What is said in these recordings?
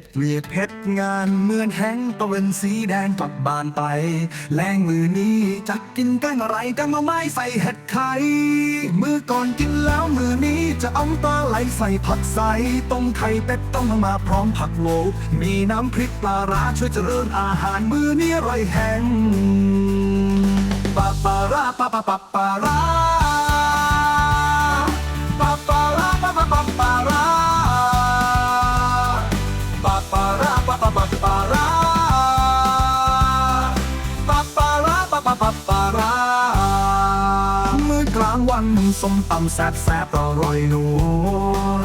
ดเวียดเพชรงานเหมือนแห้งตะเวนสีแดงกลับบานไป แรงมือนี้จะกินกันอะไรกันมาไม่ใส่เห็ดไข่มือก่อนกินแล้วมือนี้จะเอาปลาไหลใส่ผักใสต้มไข่เป็ดต้องมาพร้อมผักโลกมีน้ำพริกปลาร้าช่วยเจริญอาหารมือนี้อร่อยแห้งปาปาราปาปาปาปารา อกลางวันส้มตำแซ่บแซ่บอร่อยนัว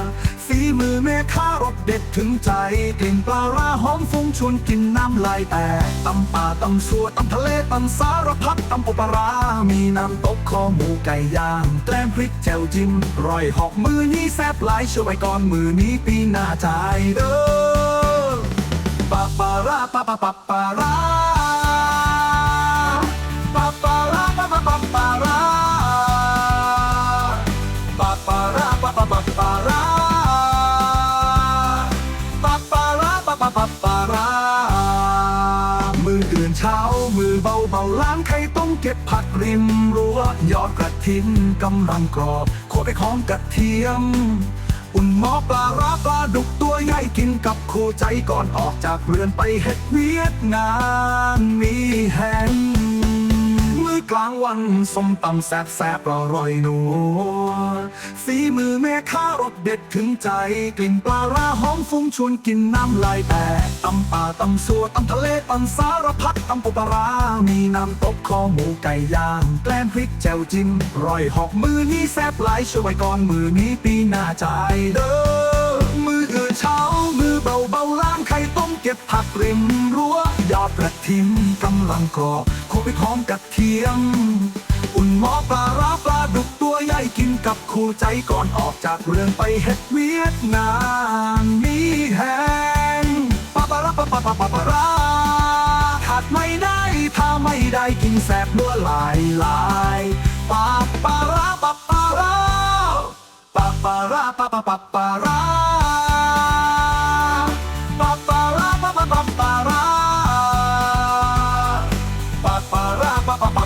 ฝีมือแม่ค้ารสเด็ดถึงใจกลิ่นปลาร้าหอมฟุ้งชวนกินน้ำลายแตกตำป่าตำสัวตำทะเลตำสารพัดตำปูปลาร้ามีน้ำตกคอหมูไก่ย่างแกล้มพริกแจ่วจิ้มร่อยหอกมือนี้แซ่บหลายช่วยไว้ก่อนมือนี้ปีหน้าใจายเด้อปาปาราปาปาปาปารา ปับปาปารามือตื่นเช้ามือเบาเบาๆล้างไข่ต้มเก็บผักริมรั้วยอดกระถินกำลังกรอบโคไปของกระเทียม อุ่นหมอปลาร้าปลาดุกตัวใหญ่กินกับคู่ใจก่อนออกจากเรือนไปเฮ็ดเวียดงานมีแหงมื้อ กลางวันส้มตำแซ่บแซ่บอร่อยนัวฝีมือแม่ค้ารสเด็ดถึงใจ กลิ่นปลาร้าหอมฟุ้งชวนกินน้ำลายแตกตำป่าตำสัวตำทะเลตำสารพัดตำปูปลาร้ามีน้ำตกคอหมูไก่ย่างแกล้มพริกแจ่วจิ้มร่อยหอกมือนี้แซ่บหลายช่วยไว้ก่อนมือนี้ปีหน้าใจายเด้อมืออื่นเช้ามือเบาเบาๆล้างไข่ต้มเก็บผักริมรั้วยอดกระถินกำลังกรอบ โคไปของกระเทียม อุ่นหมอปลาร้าปลาดุกตัวใหญ่กินกับคู่ใจก่อนออกจากเรือนไปเฮ็ดเวียดนามมีแหงปาปาราปาปาปาปาปาราขาดไม่ได้ถ้าไม่ได้กินแสบนัวหลายหลายปาปาราปาปาราปาปาราปาปาปา up